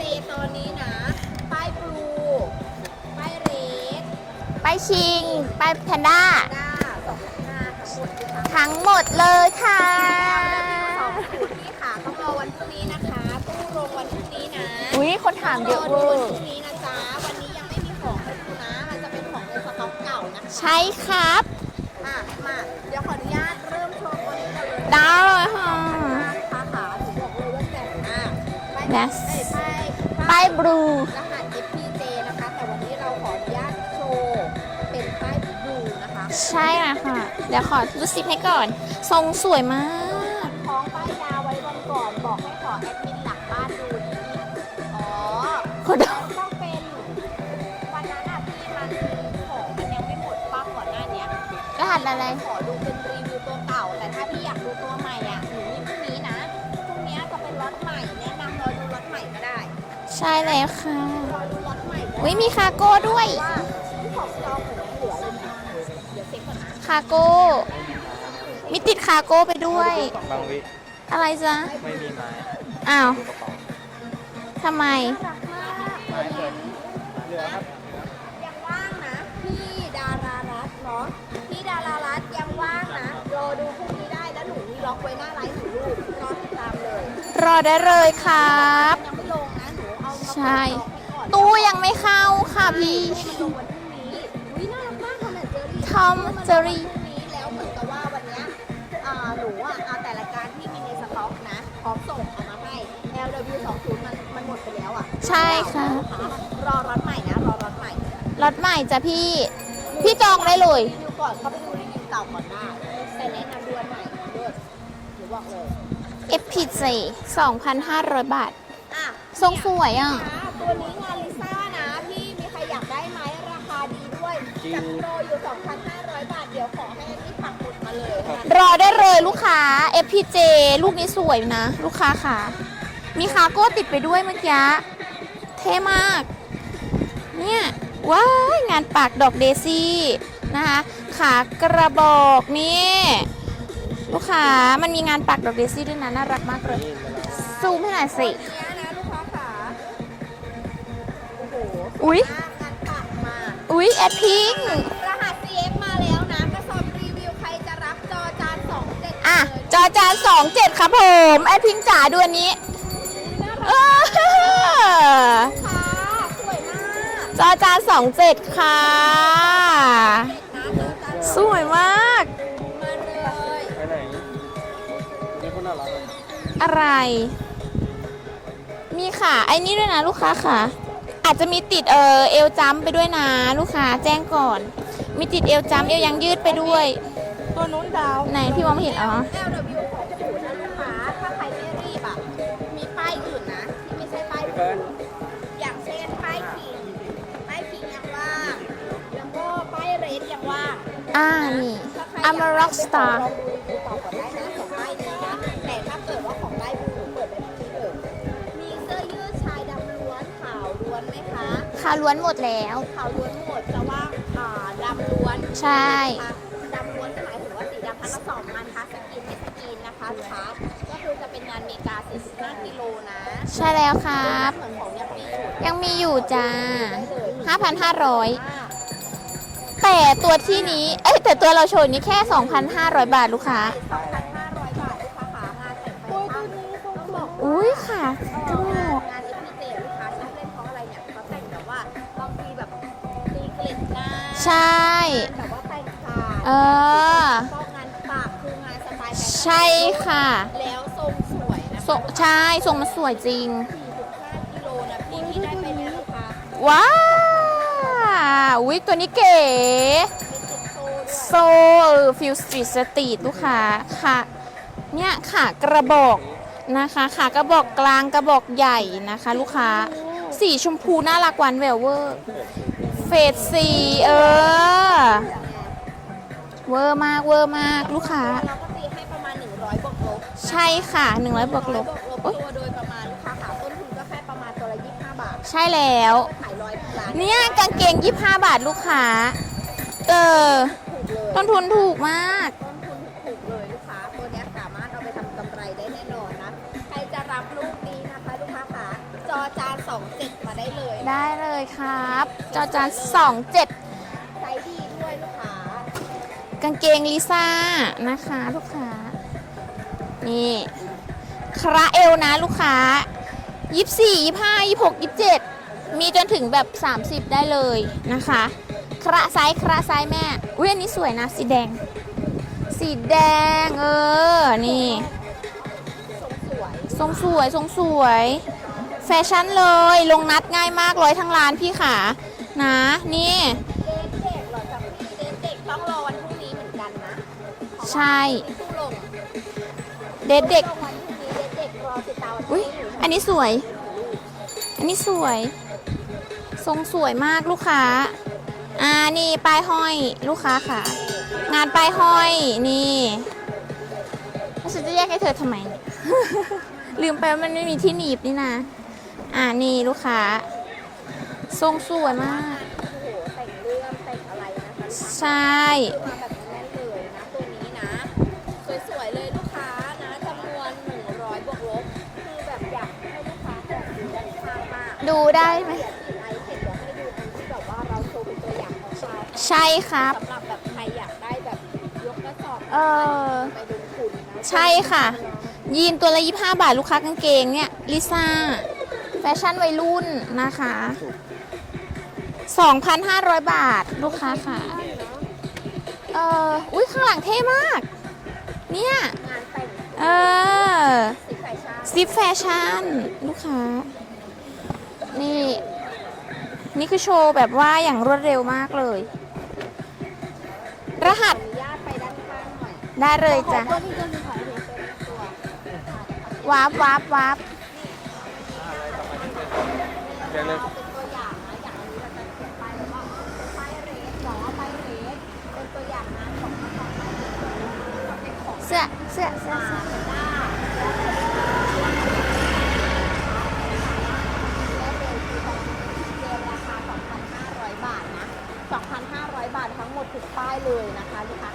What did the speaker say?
เจตัวนี้นะ ป้ายบลู ป้ายเรดไปชิง ไปแพนด้า ด้าสองพันห้าทั้งหมดเลยค่ะทั้งหมดเลยค่ะ สองสูตรที่ค่ะต้องรอวันพรุ่งนี้นะคะ ตู้ลงวันพรุ่งนี้นะอุ้ยคนถามเยอะเวรอดูวันร์พรุ่งนี้นะจ๊ะ วันนี้ยังไม่มีของให้ดูนะ มันจะเป็นของในสต็อกเก่านะคะ ใช่ครับ อะ มา เดี๋ยวขออนุญาตเริ่มโชว์ตัวนี้กันเลย ได้เลย Yes เอ้ยป้ายป้ายบลูรหัส FPJ นะคะ แต่วันนี้เราขออนุญาตโชว์เป็นป้ายบลูนะคะใช่ละค่ะ เดี๋ยวขอรูซิปให้ก่อน ทรงสวยมากท้องป้ายยาไว้วันก่อนบอกให้ขอแอดมินหลังบ้านดูดีอ๋อคนแล้วต้องเป็นวันนั้นอะที่มันของมันยังไม่หมดป้าก่อนหน้าเนี้ยรหัสอะไร ขอ ใช่แล้วค่ะรอดูล็อตใหม่ก็ได้อุ้ยมีคาโก้ด้วยว่าที่ของจองของยังเหลือเลยนะเดี๋ยวเช็คก่อนนะคาโก้ มีติดคาโก้ไปด้วย บางวิอะไรจ๊ะ ไม่มีไม้อ้าวดูกระเป๋าทำไมน่ารักมากตัวนี้เหลือครับยังว่างนะ พี่ดารารัตน์เนาะพี่ดารารัตน์ยังว่างนะรอดูพรุ่งนี้ได้แล้วหนูมีล็อกไว้หน้าไลฟ์หนูรูปรอติดตามเลย รอได้เลยครับ ใช่เปิดล็อกให้ก่อนตู้ยังไม่เข้าค่ะพี่มันลงวันพรุ่งนี้วิน่ารักมากทอมแอนเจอรี่ทอมเจอรี่พรุ่งนี้แล้วเหมือนกับว่าวันเนี้ยอ่าหนูอะเอาแต่ละการที่มีในสต็อกนะพร้อมส่งเอามาให้ LW 20มันมันหมดไปแล้วอะใช่ค่ะ รอรถใหม่นะรอรถใหม่รถใหม่จ้ะพี่ พี่จองได้เลย รีวิวก่อนเขาไปดูรีวิวเก่าก่อนได้แต่แนะนำดูอันใหม่เลิศหนูบอกเลย FPJ 2,500 บาทอะ ทรงสวยอะ ตัวนี้งานลิซ่านะ พี่มีใครอยากได้ไหมราคาดีด้วยจัดโปรอยู่ 2,500 บาท เดี๋ยวขอให้พี่ปักหมุดมาเลยนะรอได้เลยลูกค้า FPJ ลูกนี้สวยนะ ลูกค้าค่ะ มีคาโก้ติดไปด้วยเมื่อกี้เท่มาก เนี่ยว้ายงานปากดอกเดซี่นะคะขากระบอกนี่ ลูกค้ามันมีงานปากดอกเดซี่ด้วยนะน่ารักมากเลย ซูมให้หน่อยสิ ตัวเนี้ย อ้โหอุ๊ยมากงานปักมา อุ๊ยแอดพิง รหัส CF มาแล้วนะกระสอบรีวิวใครจะรับจอจาน2 7อะ จอจาน27ครับผม แอดพิงจ๋าดูอันนี้เออค่ะสวยมากจอจาน27ค่ะนะจอจานสวยมาก มาเลยไปไหนนี่คนน่ารักเลยอะไร มีค่ะ ไอ้นี่ด้วยนะลูกค้าค่ะ อาจจะมีติดเออเอลจัมไปด้วยนะลูกค้าแจ้งก่อน มีติดเอลจัมเอลยังยืดไปด้วย ตัวนู้นดาวไหนพี่มองไม่เห็นอ๋อ LW ของศูนย์นะลูกค้าถ้าใครไม่รีบอะ มีป้ายอื่นนะ ที่ไม่ใช่ป้ายพี่เฟิร์นอย่างเช่นป้ายคิงป้ายคิงยังว่างแล้วก็ป้ายเรดยังว่างอ่านี่ I'm a rock star ลองดูรีวิวต่อก่อ ล้วนหมดแล้ว ขาวล้วนหมดจะว่าอ่าดำล้วนใช่นะคะดำล้วนก็หมายถึงว่าสีดำพันละสองอันคะสกินไม่สกินนะคะลูกค้าก็คือจะเป็นงานเมกา45กิโลนะใช่แล้วครับ เหมือนของยังมีอยู่ยังมีอยู่จ้าได้เลย5,500แต่ตัวที่นี้ เอ้ยแต่ตัวเราโชว์นี้แค่ 2,500 บาทลูกค้า 2,500บาทลูกค้าขางานแต่งไฟฟ้าต้องบอกอุ้ยค่ะกระบอกงาน ใช่ แบบว่าแต่งขาเออชอบงานปากคืองานสไตล์แฟชั่นใช่ค่ะแล้วทรงสวยนะทรงใช่ทรงมันสวยจริง 45กิโลนะพี่ที่ได้ไปเนี่ยลูกค้าว้าวอุ้ยตัวนี้เก๋ มีติดโซ่ด้วย โซฟิลสตรีทสตรีทลูกค้าค่ะ เนี่ยขากระบอกนะคะขากระบอกกลางกระบอกใหญ่นะคะ ลูกค้า สีชมพูน่ารักหวานแหววเวอร์ เฟสสีเออ เวอร์มากเวอร์มากลูกค้า เราก็ตีให้ประมาณ 100บวกลบใช่ค่ะ 100บวกลบ100บโอ๊วยกลบตัวโดยประมาณลูกค้าขาต้นทุนก็แค่ประมาณตัวละ25 บาทใช่แล้ว ขายร้อยล้านเนี่ยกางเกง 25 บาทลูกค้า เออ ถูกเลยต้นทุนถูกมาก ต้นทุนถูกเลยลูกค้าตัวเนี้ยสามารถเอาไปทำกำไรได้แน่นอนนะ ใครจะรับลูกนี้นะคะลูกค้าขาจอจเลยครับ จอจานสองเจ็ดไซส์ดี ด้วยลูกค้ากางเกงลิซ่านะคะลูกค้า นี่คราเอลนะลูกค้า24 25 26 27มีจนถึงแบบ 30 ได้เลยนะคะ คระไซส์คระไซส์แม่ อุ้ยอันนี้สวยนะ สีแดง สีแดง เออ นี่ทรงสวยทรงสวยทรงสวย แฟชั่นเลย ลงนัดง่ายมากร้อยทั้งร้านพี่ขา นะ นี่ ใช่เด็ดเด็กเด็กอุ้ยอันนี้สวย อันนี้สวย ทรงสวยมากลูกค้า อ่า นี่ป้ายห้อยลูกค้าค่ะ งานป้ายห้อย นี่ฉันจะแยกให้เธอทำไม ลืมไปว่ามันไม่มีที่หนีบนี่นะ อ่า นี่ลูกค้า ทรงสวยมาก ใช่ ดูได้ไหมเดี๋ยวติดไอเสร็จเดี๋ยวให้ดูอันที่แบบว่าเราโชว์เป็นตัวอย่างของเราใช่ครับ สำหรับแบบใครอยากได้แบบยกกระสอบเออ ไปดูคุณนะใช่ค่ะ ยีนตัวละ25บาทลูกค้ากางเกงเนี่ยลิซ่า แฟชั่นวัยรุ่นนะคะ 2,500 บาทลูกค้าค่ะ เอออุ้ยข้างหลังเท่มาก เนี่ย งานแต่งเออ สิแฟชั่น ซิปแฟชั่น ลูกค้า นี่ นี่คือโชว์แบบว่าอย่างรวดเร็วมากเลย รหัสอนุญาตไปด้านข้างหน่อยได้เลยจ้ะตัวนี้ตัวนี้ขอให้เป็นตัววาร์ปวาร์ปวาร์ปเดี๋ยวเลยเราเป็นตัวอย่างนะอย่างอันนี้เราจะเขียนป้ายเลยว่าป้ายเรสหรอป้ายเรสเป็นตัวอย่างนะของของป้ายเรสเป็นของเสื้อ ถูกป้ายเลยนะคะลูกค้า